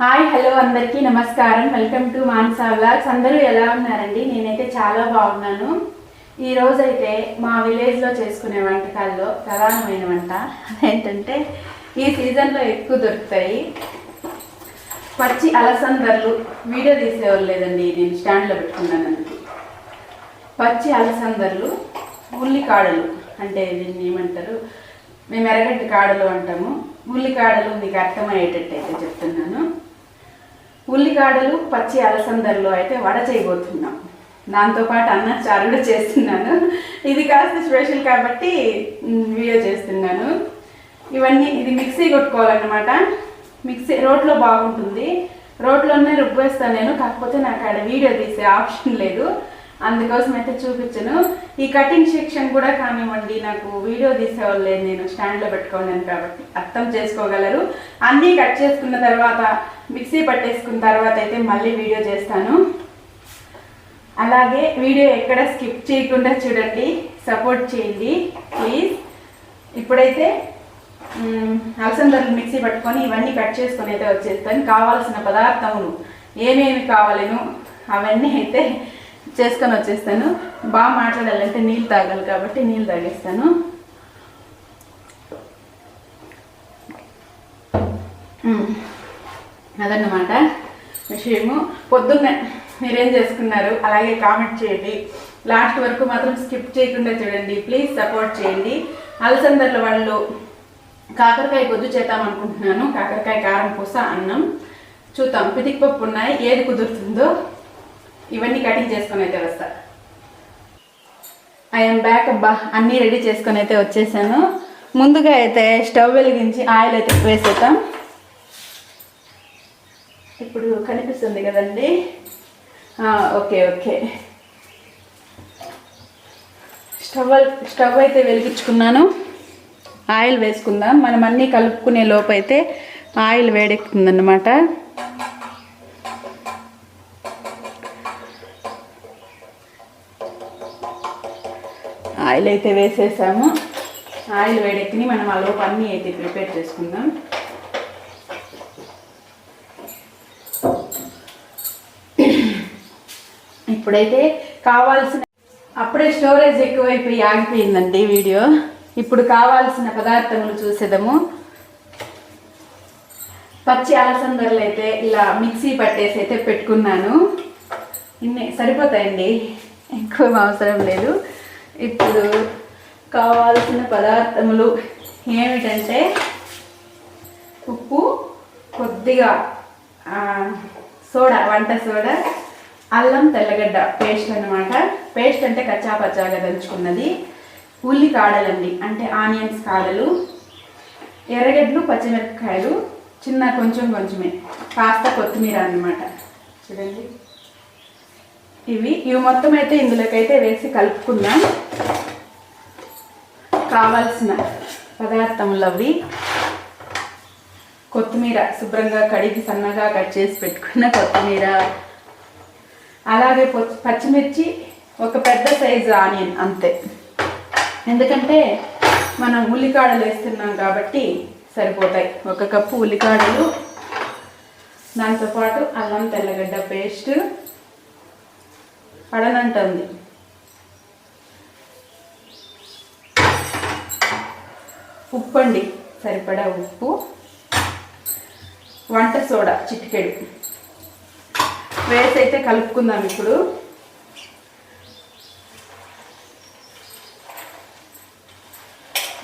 Hi hello అందరికీ నమస్కారం. Welcome to Mansa vlogs. అందరూ ఎలా ఉన్నారండి? నేనైతే చాలా బాగున్నాను. ఈ మా విలేజ్లో చేసుకునే వంటకాల్లో ప్రధానమైన వంట ఏంటంటే ఈ సీజన్లో ఎక్కువ దొరుకుతాయి. పచ్చి అలసందర్లు వీడియో తీసేవాళ్ళు లేదండి. నేను స్టాండ్లో పెట్టుకున్నాను అందుకు. పచ్చి అలసందర్లు ఉల్లికాడలు. అంటే దీన్ని ఏమంటారు? మేము ఎర్రగడ్డ కాడలు అంటాము. ఉల్లికాడలు మీకు అర్థమయ్యేటట్టు అయితే చెప్తున్నాను. ఉల్లికాడలు పచ్చి అలసందల్లో అయితే వడ చేయబోతున్నాం. దాంతోపాటు అన్న చారు కూడా చేస్తున్నాను. ఇది కాస్త స్పెషల్ కాబట్టి వీడియో చేస్తున్నాను. ఇవన్నీ ఇది మిక్సీ కొట్టుకోవాలన్నమాట. మిక్సీ రోట్లో బాగుంటుంది. రోట్లోనే రుబ్బేస్తాను నేను. కాకపోతే నాకు ఆడ వీడియో తీసే ఆప్షన్ లేదు. అందుకోసం అయితే చూపించను. ఈ కటింగ్ సెక్షన్ కూడా కానివ్వండి నాకు వీడియో తీసేవాళ్ళు లేదు నేను స్టాండ్లో పెట్టుకోలేను కాబట్టి అర్థం చేసుకోగలరు. అన్నీ కట్ చేసుకున్న తర్వాత మిక్సీ పట్టేసుకున్న తర్వాత అయితే మళ్ళీ వీడియో చేస్తాను. అలాగే వీడియో ఎక్కడ స్కిప్ చేయకుండా చూడండి సపోర్ట్ చేయండి ప్లీజ్ ఇప్పుడైతే మ్, అలసందలు మిక్సీ పట్టుకొని ఇవన్నీ కట్ చేసుకొని అయితే వచ్చేస్తాను. కావాల్సిన పదార్థములు ఏమేమి కావాలను అవన్నీ అయితే చేసుకొని వచ్చేస్తాను. బాగా మాట్లాడాలంటే నీళ్ళు తాగాలి కాబట్టి నీళ్ళు తాగేస్తాను. అదన్నమాట విషయము. పొద్దున్నే మీరేం చేసుకున్నారు? అలాగే కామెంట్ చేయండి. లాస్ట్ వరకు మాత్రం స్కిప్ చేయకుండా చూడండి. ప్లీజ్ సపోర్ట్ చేయండి. అలసందర్ల వాళ్ళు కాకరకాయ గొజ్జు చేద్దాం అనుకుంటున్నాను. కాకరకాయ కారం పూస అన్నం చూద్దాం. పితికి పప్పు ఉన్నాయి. ఏది కుదురుతుందో ఇవన్నీ కటింగ్ చేసుకొని అయితే వస్తా. ఐఎమ్ బ్యాక్ అబ్బా అన్నీ రెడీ చేసుకొని అయితే వచ్చేసాను. ముందుగా అయితే స్టవ్ వెలిగించి ఆయిల్ అయితే వేసేద్దాం. ఇప్పుడు కనిపిస్తుంది కదండి? Okay okay. స్టవ్ స్టవ్ అయితే వెలిగించుకున్నాను. ఆయిల్ వేసుకుందాం. మనం అన్నీ కలుపుకునే లోపు అయితే ఆయిల్ వేడెక్కుతుందన్నమాట. ఆయిల్ అయితే వేసేసాము. ఆయిల్ వేడెక్కిని మనం ఆ లోపు అన్నీ అయితే ప్రిపేర్ చేసుకుందాం. ఇప్పుడైతే కావాల్సిన అప్పుడే స్టోరేజ్ ఎక్కువైపోయి ఆగిపోయిందండి వీడియో. ఇప్పుడు కావాల్సిన పదార్థములు చూసేదము. పచ్చి అలసందర్లు అయితే ఇలా మిక్సీ పట్టేసి అయితే పెట్టుకున్నాను. ఇన్ని సరిపోతాయండి. ఎక్కువ అవసరం లేదు. ఇప్పుడు కావాల్సిన పదార్థములు ఏమిటంటే ఉప్పు కొద్దిగా సోడా వంట సోడా అల్లం తెల్లగడ్డ పేస్ట్ అన్నమాట. పేస్ట్ అంటే కచ్చా పచ్చాగా దంచుకున్నది. ఉల్లి కాడలండి అంటే ఆనియన్స్ కాడలు. ఎర్రగడ్డలు పచ్చిమిరపకాయలు చిన్న కొంచెం కొంచెమే. కాస్త కొత్తిమీర అన్నమాట. చూడండి. ఇవి ఇవి మొత్తం అయితే ఇందులోకైతే వేసి కలుపుకుందాం. కావాల్సిన పదార్థములు అవి కొత్తిమీర శుభ్రంగా కడిగి సన్నగా కట్ చేసి పెట్టుకున్న కొత్తిమీర. అలాగే పచ్చిమిర్చి ఒక పెద్ద సైజు ఆనియన్ అంతే. ఎందుకంటే మనం ఉల్లికాడలు వేస్తున్నాం కాబట్టి సరిపోతాయి. ఒక కప్పు ఉల్లికాడలు దాంతోపాటు అల్లం తెల్లగడ్డ పేస్ట్ పడనంటుంది ఉప్పు అండి సరిపడా ఉప్పు. వంట సోడా చిటికెడు. వేసి అయితే కలుపుకుందాం ఇప్పుడు.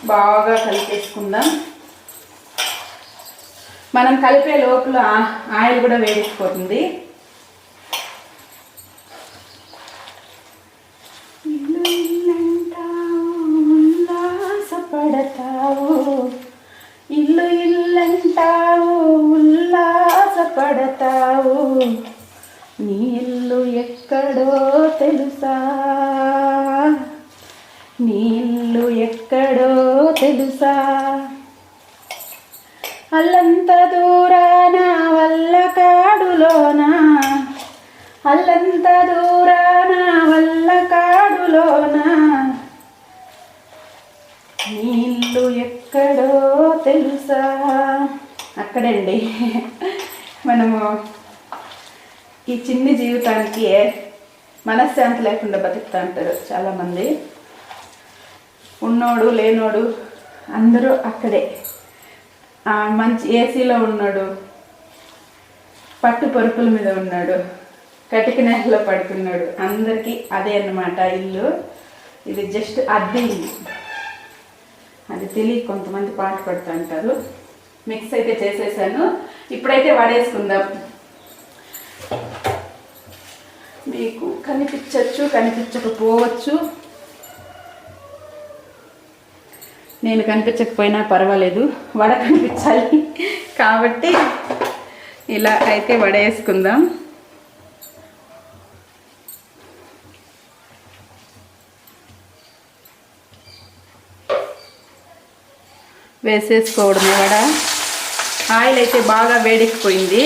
బాగా కలిపేసుకుందాం. మనం కలిపే లోపల ఆయిల్ కూడా వేడిపోతుంది ఇల్లు ఇల్లంటావు ఉల్లాసపడతావు. నీ ఇల్లు ఎక్కడో తెలుసా? నీ ఇల్లు ఎక్కడో తెలుసా? అల్లంత దూరాన వల్ల కాడులోన. అల్లంత దూరాన వల్ల కాడులోనా. తెలుసా? అక్కడండి. మనము ఈ చిన్ని జీవితానికి మనశ్శాంతి లేకుండా బతుకుతా ఉంటారు చాలామంది. ఉన్నోడు లేనోడు అందరూ అక్కడే. మంచి ఏసీలో ఉన్నాడు పట్టు పరుపుల మీద ఉన్నాడు కటిక నేలలో పడుకున్నాడు అందరికీ అదే అన్నమాట ఇల్లు. ఇది జస్ట్ అద్దె ఇల్లు. అది తెలియ కొంతమంది పాట పడుతూ ఉంటారు. మిక్స్ అయితే చేసేసాను. ఇప్పుడైతే వడేసుకుందాం. మీకు కనిపించవచ్చు కనిపించకపోవచ్చు. నేను కనిపించకపోయినా పర్వాలేదు. వడ కనిపించాలి. కాబట్టి ఇలా అయితే వడ వేసుకుందాం వేసేసుకోవడమే వడ ఆయిల్ అయితే బాగా వేడెక్కిపోయింది.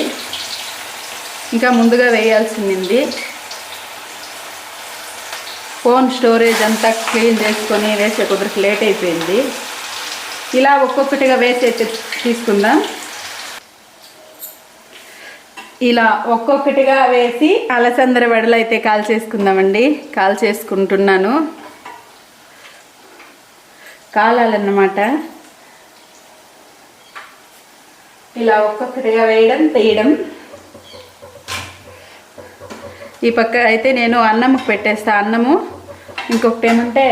ఇంకా ముందుగా వేయాల్సింది. ఫోన్ స్టోరేజ్ అంతా క్లీన్ చేసుకొని వేసే కుదరికి లేట్ అయిపోయింది. ఇలా ఒక్కొక్కటిగా వేసి తీసుకుందాం. ఇలా ఒక్కొక్కటిగా వేసి అలసందర వడలైతే అయితే కాల్ చేసుకుందామండి కాల్ చేసుకుంటున్నాను కాలాలన్నమాట. ఇలా ఒక్కొక్కటిగా వేయడం తీయడం. ఈ పక్క అయితే నేను అన్నముకు పెట్టేస్తా. అన్నము ఇంకొకటి ఏమంటే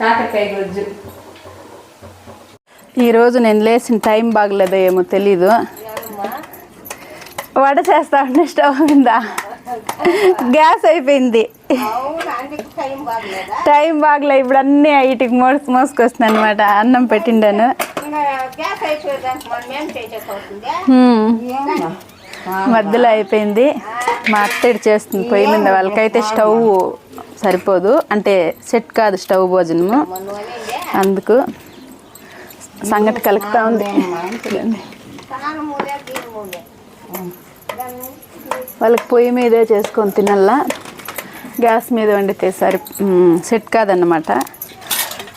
కాకరకాయ గుజ్జు. ఈరోజు నేను లేచిన టైం బాగలేదో ఏమో తెలీదు. వడ చేస్తా ఉంటే స్టవ్ మీద గ్యాస్ అయిపోయింది. టైం బాగలే ఇప్పుడు అన్నీ ఇటుకి మోసుకొస్తుంది అనమాట అన్నం పెట్టిండాను. మధ్యలో అయిపోయింది. మా అత్తడి చేస్తుంది. పొయ్యి మీద వాళ్ళకైతే స్టవ్ సరిపోదు. అంటే సెట్ కాదు స్టవ్ భోజనము. అందుకు సంగటి కలుపుతా ఉంది. వాళ్ళకి పొయ్యి మీదే చేసుకొని తినల్లా. గ్యాస్ మీద వండితే సరి సెట్ కాదన్నమాట.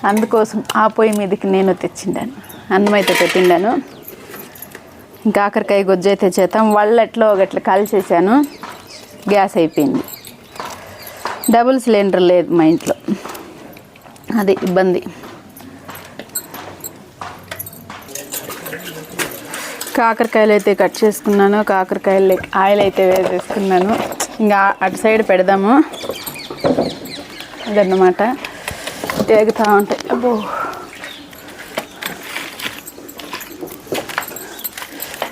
అందుకోసం ఆ పొయ్యి మీదకి నేను తెచ్చిండాను అన్నం అయితే పెట్టిండాను ఇంకా కాకరకాయ గొజ్జు అయితే చేద్దాం. వాళ్ళట్లో ఒకట్లా కాల్చేసాను గ్యాస్ అయిపోయింది. డబుల్ సిలిండర్ లేదు మా ఇంట్లో. అది ఇబ్బంది. కాకరకాయలు అయితే కట్ చేసుకున్నాను. కాకరకాయలు ఆయిల్ అయితే వేసేసుకున్నాను. ఇంకా అటు సైడ్ పెడదాము. అదన్నమాట. తేగుతూ ఉంటాయి అబ్బో.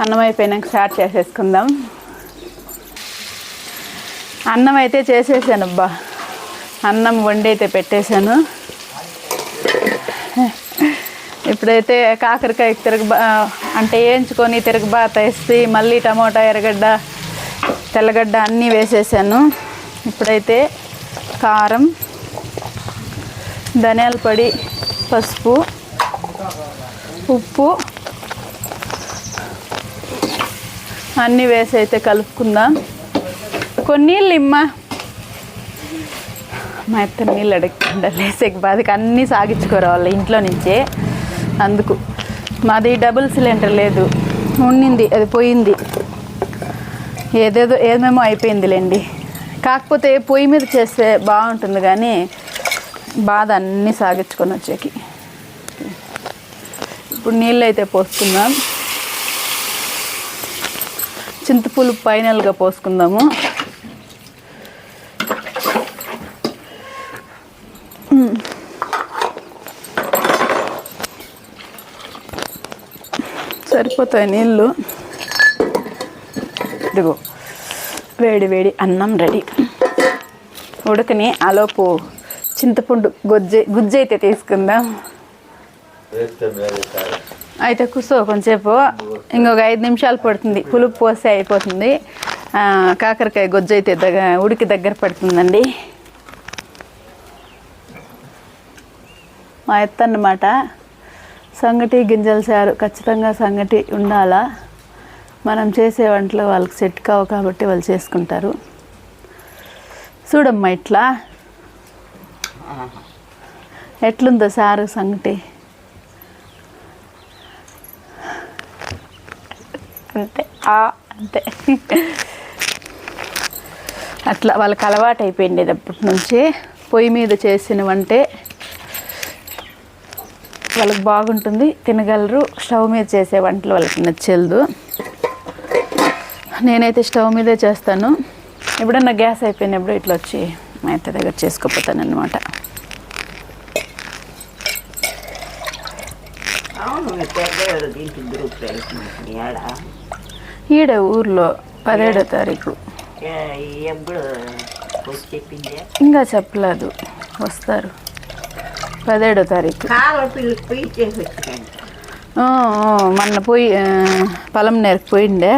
అన్నం అయిపోయినాక స్టార్ట్ చేసేసుకుందాం. అన్నం అయితే చేసేసాను అబ్బా. అన్నం వండి అయితే పెట్టేశాను. ఇప్పుడైతే కాకరకాయ తిరగబా అంటే వేయించుకొని తిరగబాత వేసి మళ్ళీ టమోటా ఎర్రగడ్డ తెల్లగడ్డ అన్నీ వేసేసాను. ఇప్పుడైతే కారం ధనియాల పొడి పసుపు ఉప్పు అన్నీ వేసి అయితే కలుపుకుందాం. కొన్ని నీళ్ళు ఇమ్మా మా అత్త నీళ్ళు అడగకుండా లేసేకి బాధకి అన్నీ సాగించుకోరావాలి ఇంట్లో నుంచే. అందుకు మాది డబుల్ సిలిండర్ లేదు. ఉండింది అది పోయింది. ఏదేదో ఏమేమో అయిపోయిందిలేండి. కాకపోతే పొయ్యి మీద చేస్తే బాగుంటుంది కానీ బాధ అన్నీ సాగించుకొని వచ్చేకి. ఇప్పుడు నీళ్ళు అయితే పోసుకుందాం. చింతపులు ఫైనల్గా పోసుకుందాము. సరిపోతాయి నీళ్ళు. ఇదిగో వేడి వేడి అన్నం రెడీ. ఉడకని ఆలోపు చింతపండు గొజ్జె గుజ్జు అయితే తీసుకుందాం. అయితే కూర్చో కొంచెంసేపు. ఇంకొక ఐదు నిమిషాలు పడుతుంది. పులుపు పోస్తే అయిపోతుంది. కాకరకాయ గొజ్జు అయితే దగ్గర ఉడికి దగ్గర పడుతుందండి. మా ఎత్త అన్నమాట సంగటి గింజల సారు ఖచ్చితంగా సంగటి ఉండాలా? మనం చేసే వంటలు వాళ్ళకి సెట్ కావు కాబట్టి వాళ్ళు చేసుకుంటారు. చూడమ్మా ఇట్లా. ఎట్లుందో సారు సంగటి? అంతే. ఆ అంతే. అట్లా వాళ్ళకి అలవాటు అయిపోయింది అప్పటి నుంచి. పొయ్యి మీద చేసినవంటే వాళ్ళకి బాగుంటుంది తినగలరు. స్టవ్ మీద చేసే వంటలు వాళ్ళకి నచ్చలేదు. నేనైతే స్టవ్ మీదే చేస్తాను. ఎప్పుడన్నా గ్యాస్ అయిపోయినప్పుడు ఇట్లా వచ్చి మా అత్త దగ్గర చేసుకోపోతాను అనమాట ఈడ ఊర్లో పదిహేడో తారీఖు. వచ్చి ఇంకా చెప్పలేదు. వస్తారు. పదిహేడో తారీఖు. మొన్న పోయి పొలం నేరకు పోయిండే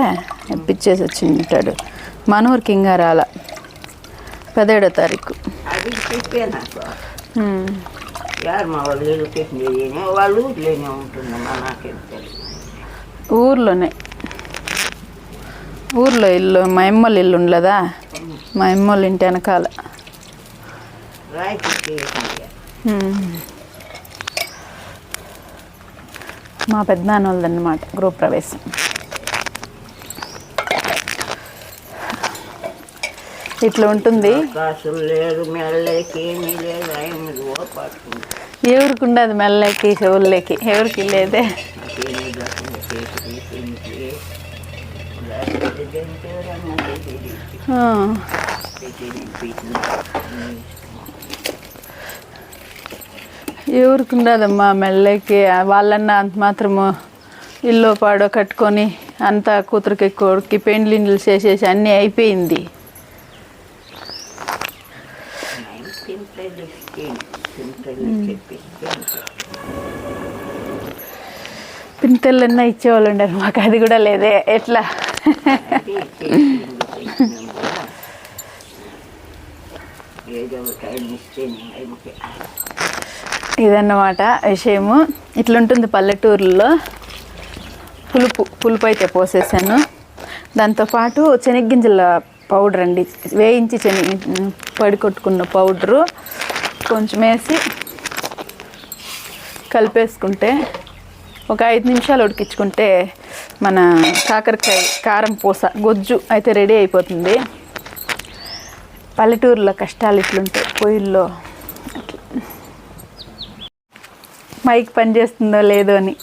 ఇప్పించేసి వచ్చింటాడు. మన ఊరికి ఇంకా రాల పదిహేడో తారీఖు యారు మా వాళ్ళు ఊర్లోనే ఉంటుందమ్మా నాకేం తెలుసు. ఊర్లోనే. ఊర్లో ఇల్లు మా అమ్మోళ్ళ ఇల్లు ఉండలేదా? మా అమ్మోళ్ళ ఇంటి వెనకాల. మా పెద్దనాన్న వాళ్ళదన్నమాట గృహ ఇట్లా ఉంటుంది. ఎవరికి ఉండదు మెల్లకి చెవుల్లోకి ఎవరికి లేదే. ఎవరికి ఉండదమ్మా మెల్లకి వాళ్ళన్నా అంత మాత్రము ఇల్లు పాడో కట్టుకొని అంతా కూతురికి కొడుక్కి పెండ్లిండ్లు చేసేసి అన్నీ అయిపోయింది నేను సింపుల్ ఇస్తాను ఇచ్చేవాళ్ళు ఉండరు మాకు అది కూడా లేదే. ఎట్లా? ఇదన్నమాట విషయము. ఇట్లుంటుంది పల్లెటూరులో. పులుపు పులుపు అయితే పోసేసాను దాంతోపాటు శనగ్గింజల పౌడర్ అండి. వేయించి శనగ పడి కొట్టుకున్న పౌడరు. కొంచెం వేసి కలిపేసుకుంటే ఒక ఐదు నిమిషాలు ఉడికించుకుంటే మన కాకరకాయ కారం పూస గొజ్జు అయితే రెడీ అయిపోతుంది. పల్లెటూరులో కష్టాలు ఇట్లుంటాయి పొయ్యిల్లో మైక్ పనిచేస్తుందో లేదో అని.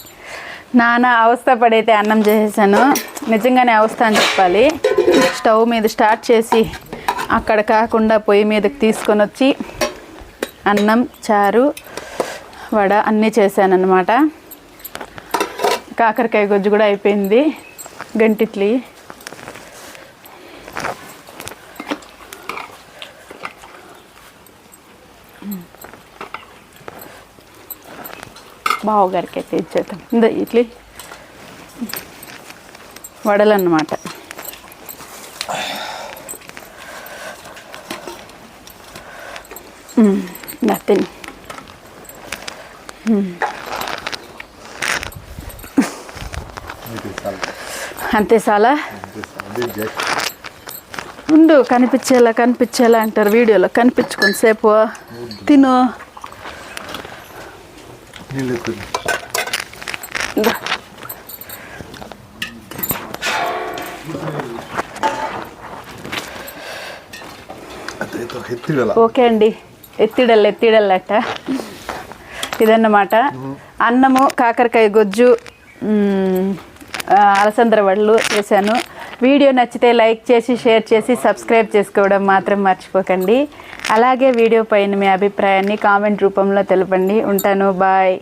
నాన్న అవస్థ పడైతే అన్నం చేసేసాను. నిజంగానే అవస్థ అని చెప్పాలి. స్టవ్ మీద స్టార్ట్ చేసి అక్కడ కాకుండా పొయ్యి మీదకి తీసుకొని వచ్చి అన్నం చారు వడ అన్నీ చేశాను కాకరకాయ గొజ్జు కూడా అయిపోయింది. గంటిట్లి. బావగారికి అయితే ఇచ్చేద్దాం. ఇందా ఇడ్లీ. వడలు అన్నమాట నథింగ్ అంతే చాలా ఉండు కనిపించేలా కనిపించేలా అంటారు వీడియోలో. కనిపించుకుని సేపు తిను. ఓకే అండి. ఎత్తిడల్ ఎత్తిడల్లట. ఇదన్నమాట. అన్నము కాకరకాయ గొజ్జు అలసంద్ర అలసందర వడలు చేశాను. వీడియో నచ్చితే లైక్ చేసి షేర్ చేసి సబ్స్క్రైబ్ చేసుకోవడం మాత్రం మర్చిపోకండి. అలాగే వీడియో పైన మీ అభిప్రాయాన్ని కామెంట్ రూపంలో తెలపండి. ఉంటాను. బాయ్.